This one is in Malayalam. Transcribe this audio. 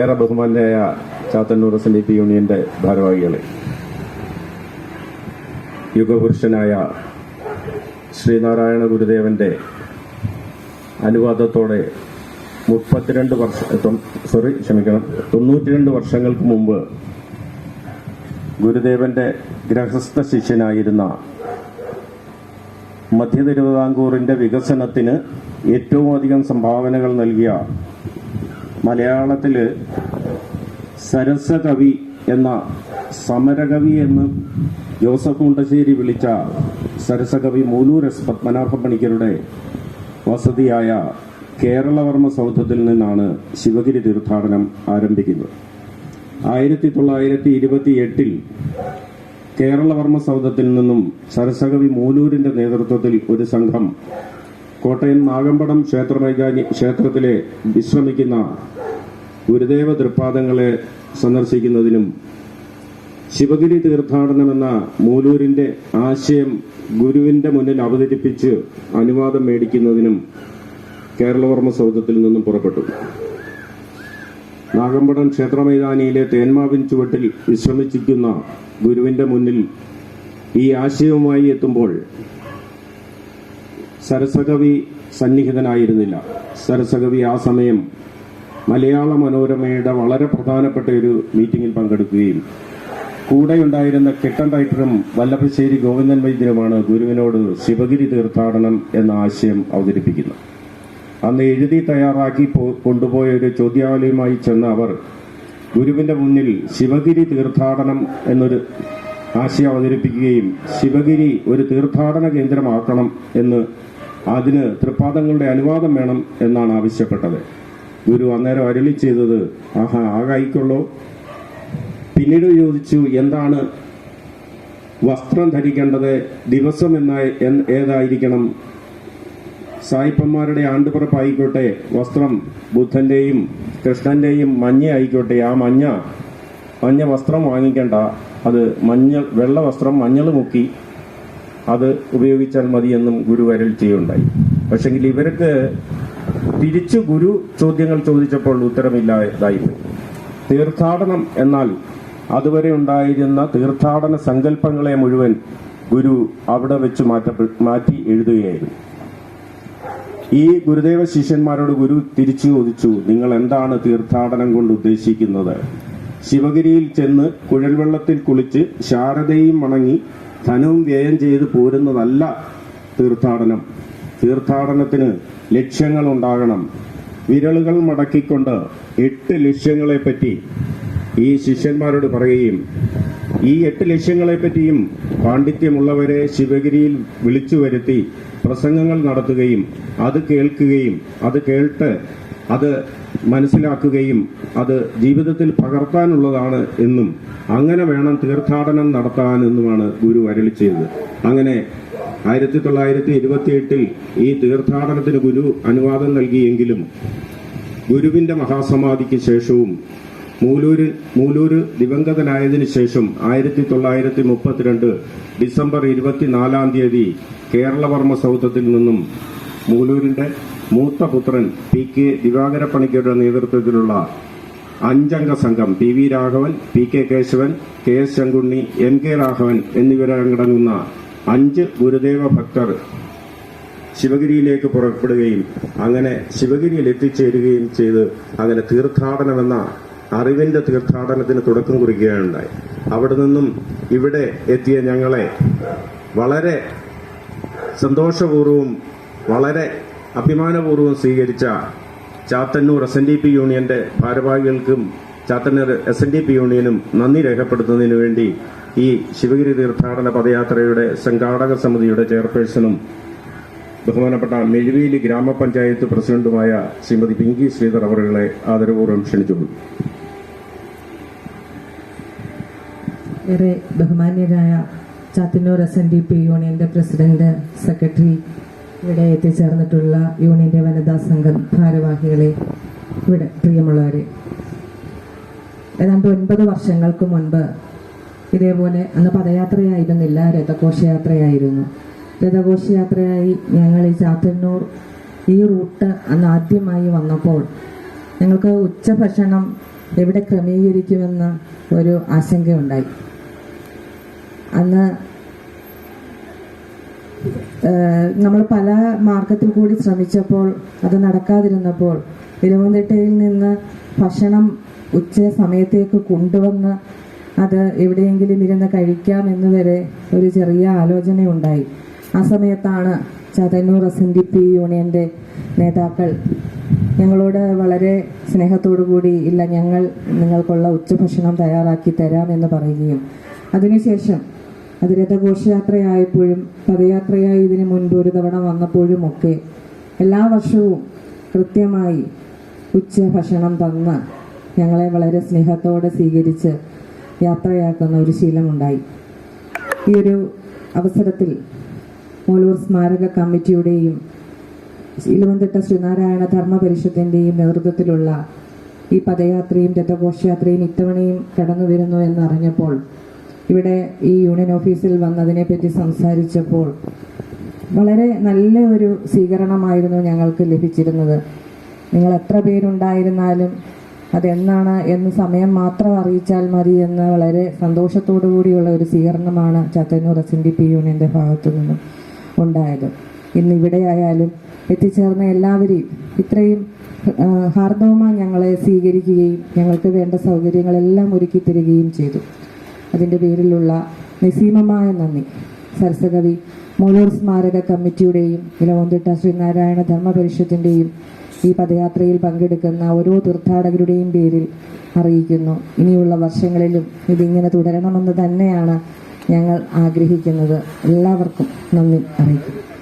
ഏറെ ബഹുമാനായ Chathannoor S N D P യൂണിയന്റെ ഭാരവാഹികളെ. യുഗപുരുഷനായ ശ്രീനാരായണ ഗുരുദേവന്റെ അനുവാദത്തോടെ മുപ്പത്തിരണ്ട് വർഷ സോറി ക്ഷമിക്കണം. തൊണ്ണൂറ്റിരണ്ട് വർഷങ്ങൾക്ക് മുമ്പ് ഗുരുദേവന്റെ ഗ്രഹസ്ഥ ശിഷ്യനായിരുന്ന മധ്യ തിരുവിതാംകൂറിന്റെ വികസനത്തിന് ഏറ്റവും അധികം സംഭാവനകൾ നൽകിയ മലയാളത്തിൽ സരസകവി എന്ന സമരകവി എന്ന് ജോസഫ് മുണ്ടശ്ശേരി വിളിച്ച സരസകവി മൂലൂർ എസ് പത്മനാഭ പണിക്കരുടെ വസതിയായ കേരളവർമ്മ സൗധത്തിൽ നിന്നാണ് ശിവഗിരി തീർത്ഥാടനം ആരംഭിക്കുന്നത്. ആയിരത്തി തൊള്ളായിരത്തി ഇരുപത്തി എട്ടിൽ കേരളവർമ്മ സൗധത്തിൽ നിന്നും സരസകവി മൂലൂരിന്റെ നേതൃത്വത്തിൽ ഒരു സംഘം കോട്ടയം നാഗമ്പടം ക്ഷേത്രമൈതാനി ക്ഷേത്രത്തിലെ വിശ്രമിക്കുന്ന ഗുരുദേവ തൃപ്പാദങ്ങളെ സന്ദർശിക്കുന്നതിനും ശിവഗിരി തീർത്ഥാടനമെന്ന മൂലൂരിന്റെ ആശയം ഗുരുവിന്റെ മുന്നിൽ അവതരിപ്പിച്ച് അനുവാദം മേടിക്കുന്നതിനും കേരളവർമ്മ സൗധത്തിൽ നിന്നും പുറപ്പെട്ടു. നാഗമ്പടം ക്ഷേത്രമൈതാനിയിലെ തേന്മാവിൻ ചുവട്ടിൽ വിശ്രമിച്ചിരിക്കുന്ന ഗുരുവിന്റെ മുന്നിൽ ഈ ആശയവുമായി എത്തുമ്പോൾ സരസകവി സന്നിഹിതനായിരുന്നില്ല. സരസകവി ആ സമയം മലയാള മനോരമയുടെ വളരെ പ്രധാനപ്പെട്ട ഒരു മീറ്റിംഗിൽ പങ്കെടുക്കുകയും കൂടെയുണ്ടായിരുന്ന കിട്ടൻ റൈറ്ററും വല്ലഭശ്ശേരി ഗോവിന്ദൻ വൈദ്യരുമാണ് ഗുരുവിനോട് ശിവഗിരി തീർത്ഥാടനം എന്ന ആശയം അവതരിപ്പിക്കുന്നത്. അന്ന് എഴുതി തയ്യാറാക്കി കൊണ്ടുപോയ ഒരു ചോദ്യാലയമായി ചെന്ന അവർ ഗുരുവിന്റെ മുന്നിൽ ശിവഗിരി തീർത്ഥാടനം എന്നൊരു ആശയം അവതരിപ്പിക്കുകയും ശിവഗിരി ഒരു തീർത്ഥാടന കേന്ദ്രമാക്കണം എന്ന് അതിന് തൃപ്പാദങ്ങളുടെ അനുവാദം വേണം എന്നാണ് ആവശ്യപ്പെട്ടത്. ഗുരു അന്നേരം അരുളി ചെയ്തത് ആഹാ ആകായിക്കൊള്ളോ. പിന്നീട് ചോദിച്ചു എന്താണ് വസ്ത്രം ധരിക്കേണ്ടത്? ദിവസം എന്ന എൻ- ഏതായിരിക്കണം? സായിപ്പന്മാരുടെ ആണ്ടുപിറപ്പായിക്കോട്ടെ വസ്ത്രം ബുദ്ധന്റെയും കൃഷ്ണന്റെയും മഞ്ഞ ആയിക്കോട്ടെ ആ മഞ്ഞ മഞ്ഞ വസ്ത്രം വാങ്ങിക്കേണ്ട. അത് മഞ്ഞ വെള്ള വസ്ത്രം മഞ്ഞൾ മുക്കി അത് ഉപയോഗിച്ചാൽ മതിയെന്നും ഗുരു അരൽ ചെയ്യുണ്ടായി പക്ഷെങ്കിൽ ഇവർക്ക് തിരിച്ചു ഗുരു ചോദ്യങ്ങൾ ചോദിച്ചപ്പോൾ ഉത്തരമില്ലാതായി തീർത്ഥാടനം എന്നാൽ അതുവരെ ഉണ്ടായിരുന്ന തീർത്ഥാടന സങ്കല്പങ്ങളെ മുഴുവൻ ഗുരു അവിടെ വെച്ച് മാറ്റപ്പെ മാറ്റി എഴുതുകയായിരുന്നു. ഈ ഗുരുദേവ ശിഷ്യന്മാരോട് ഗുരു തിരിച്ചു ചോദിച്ചു നിങ്ങൾ എന്താണ് തീർത്ഥാടനം കൊണ്ട് ഉദ്ദേശിക്കുന്നത്? ശിവഗിരിയിൽ ചെന്ന് കുഴൽവെള്ളത്തിൽ കുളിച്ച് ശാരദയും വണങ്ങി ധനവും വ്യയം ചെയ്ത് പോരുന്നതല്ല തീർത്ഥാടനം. തീർത്ഥാടനത്തിന് ലക്ഷ്യങ്ങൾ ഉണ്ടാകണം വിരലുകൾ മടക്കിക്കൊണ്ട് എട്ട് ലക്ഷ്യങ്ങളെ പറ്റി ഈ ശിഷ്യന്മാരോട് പറയുകയും ഈ എട്ട് ലക്ഷ്യങ്ങളെ പറ്റിയും പാണ്ഡിത്യമുള്ളവരെ ശിവഗിരിയിൽ വിളിച്ചു വരുത്തി പ്രസംഗങ്ങൾ നടത്തുകയും അത് കേൾക്കുകയും അത് കേട്ട് അത് മനസ്സിലാക്കുകയും അത് ജീവിതത്തിൽ പകർത്താനുള്ളതാണ് എന്നും അങ്ങനെ വേണം തീർത്ഥാടനം നടത്താനെന്നുമാണ് ഗുരു അരളി ചെയ്തത്. അങ്ങനെ ആയിരത്തി തൊള്ളായിരത്തി ഇരുപത്തിയെട്ടിൽ ഈ തീർത്ഥാടനത്തിന് ഗുരു അനുവാദം നൽകിയെങ്കിലും ഗുരുവിന്റെ മഹാസമാധിക്ക് ശേഷവും മൂലൂര് മൂലൂര് ദിവംഗതനായതിനു ശേഷം ആയിരത്തി തൊള്ളായിരത്തി മുപ്പത്തിരണ്ട് ഡിസംബർ ഇരുപത്തിനാലാം തീയതി കേരളവർമ്മ സൗധത്തിൽ നിന്നും മൂലൂരിന്റെ മൂത്ത പുത്രൻ പി കെ ദിവാകര പണിക്കരുടെ നേതൃത്വത്തിലുള്ള അഞ്ചംഗ സംഘം P V Raghavan P K Kesavan K S Sankunni M K Raghavan എന്നിവരടങ്ങുന്ന അഞ്ച് ഗുരുദേവ ഭക്തർ ശിവഗിരിയിലേക്ക് പുറപ്പെടുകയും അങ്ങനെ ശിവഗിരിയിൽ എത്തിച്ചേരുകയും ചെയ്ത് അങ്ങനെ തീർത്ഥാടനമെന്ന അറിവിന്റെ തീർത്ഥാടനത്തിന് തുടക്കം കുറിക്കുകയുണ്ടായി. അവിടെ നിന്നും ഇവിടെ എത്തിയ ഞങ്ങളെ വളരെ സന്തോഷപൂർവം വളരെ അഭിമാനപൂർവം സ്വീകരിച്ച Chathannoor S N D P യൂണിയന്റെ ഭാരവാഹികൾക്കും Chathannoor S N D P യൂണിയനും നന്ദി രേഖപ്പെടുത്തുന്നതിന് വേണ്ടി ഈ ശിവഗിരി തീർത്ഥാടന പദയാത്രയുടെ സംഘാടക സമിതിയുടെ ചെയർപേഴ്സണും ബഹുമാനപ്പെട്ട മെഴുവേലി ഗ്രാമപഞ്ചായത്ത് പ്രസിഡന്റുമായ ശ്രീമതി പിങ്കി ശ്രീധർ അവറുകളെ ആദരപൂർവം ക്ഷണിച്ചുകൊള്ളു ഏറെ ബഹുമാന്യരായ Chathannoor S N D P യൂണിയന്റെ പ്രസിഡന്റ് സെക്രട്ടറി ഇവിടെ എത്തിച്ചേർന്നിട്ടുള്ള യൂണിയന്റെ വനിതാ സംഘം ഭാരവാഹികളെ ഇവിടെ പ്രിയമുള്ളവരെ ഏതാണ്ട് ഒൻപത് വർഷങ്ങൾക്ക് മുൻപ് ഇതേപോലെ അന്ന് പദയാത്രയായിരുന്നില്ല രഥഘോഷയാത്രയായിരുന്നു. രഥഘോഷയാത്രയായി ഞങ്ങൾ ഈ ചാത്തന്നൂർ ഈ റൂട്ട് അന്ന് ആദ്യമായി വന്നപ്പോൾ ഞങ്ങൾക്ക് ഉച്ചഭക്ഷണം എവിടെ ക്രമീകരിക്കുമെന്ന് ഒരു ആശങ്കയുണ്ടായി. അന്ന് നമ്മൾ പല മാർഗത്തിൽ കൂടി ശ്രമിച്ചപ്പോൾ അത് നടക്കാതിരുന്നപ്പോൾ തിരുവനന്തപുരയിൽ നിന്ന് ഭക്ഷണം ഉച്ച സമയത്തേക്ക് കൊണ്ടുവന്ന് അത് എവിടെയെങ്കിലും ഇരുന്ന് കഴിക്കാം എന്ന് വരെ ഒരു ചെറിയ ആലോചനയുണ്ടായി. ആ സമയത്താണ് Chathannoor S N D P യൂണിയന്റെ നേതാക്കൾ ഞങ്ങളോട് വളരെ സ്നേഹത്തോടു കൂടി ഇല്ല ഞങ്ങൾ നിങ്ങൾക്കുള്ള ഉച്ചഭക്ഷണം തയ്യാറാക്കി തരാം എന്ന് പറയുകയും. അതിനുശേഷം അത് രഥഘോഷയാത്രയായപ്പോഴും പദയാത്രയായി ഇതിന് മുൻപ് ഒരു തവണ വന്നപ്പോഴും ഒക്കെ എല്ലാ വർഷവും കൃത്യമായി ഉച്ച ഭക്ഷണം തന്ന് ഞങ്ങളെ വളരെ സ്നേഹത്തോടെ സ്വീകരിച്ച് യാത്രയാക്കുന്ന ഒരു ശീലമുണ്ടായി. ഈ ഒരു അവസരത്തിൽ മൂലൂർ സ്മാരക കമ്മിറ്റിയുടെയും ഇലവന്തിട്ട ശ്രീനാരായണ ധർമ്മ പരിഷത്തിന്റെയും നേതൃത്വത്തിലുള്ള ഈ പദയാത്രയും രഥഘോഷയാത്രയും ഇത്തവണയും കടന്നു വരുന്നു എന്നറിഞ്ഞപ്പോൾ ഇവിടെ ഈ യൂണിയൻ ഓഫീസിൽ വന്നതിനെപ്പറ്റി സംസാരിച്ചപ്പോൾ വളരെ നല്ല ഒരു സ്വീകരണമായിരുന്നു ഞങ്ങൾക്ക് ലഭിച്ചിരുന്നത്. നിങ്ങൾ എത്ര പേരുണ്ടായിരുന്നാലും അതെന്നാണ് എന്ന് സമയം മാത്രം അറിയിച്ചാൽ മതി എന്ന് വളരെ സന്തോഷത്തോടു കൂടിയുള്ള ഒരു സ്വീകരണമാണ് Chathannoor S N D P യൂണിയന്റെ ഭാഗത്തു നിന്നും ഉണ്ടായത്. ഇന്ന് ഇവിടെ ആയാലും എത്തിച്ചേർന്ന എല്ലാവരെയും ഇത്രയും ഹാർദവമായി ഞങ്ങളെ സ്വീകരിക്കുകയും ഞങ്ങൾക്ക് വേണ്ട സൗകര്യങ്ങളെല്ലാം ഒരുക്കി തരികയും ചെയ്തു. അതിന്റെ പേരിലുള്ള നിസീമമായ നന്ദി. സരസകവി മൂലൂർ സ്മാരക കമ്മിറ്റിയുടെയും ഇലവന്തിട്ട ശ്രീനാരായണ ധർമ്മ പരിഷത്തിന്റെയും ഈ പദയാത്രയിൽ പങ്കെടുക്കുന്ന ഓരോ തീർത്ഥാടകരുടെയും പേരിൽ അറിയിക്കുന്നു. ഇനിയുള്ള വർഷങ്ങളിലും ഇതിങ്ങനെ തുടരണമെന്ന് തന്നെയാണ് ഞങ്ങൾ ആഗ്രഹിക്കുന്നത്. എല്ലാവർക്കും നന്ദി അറിയിക്കുന്നു.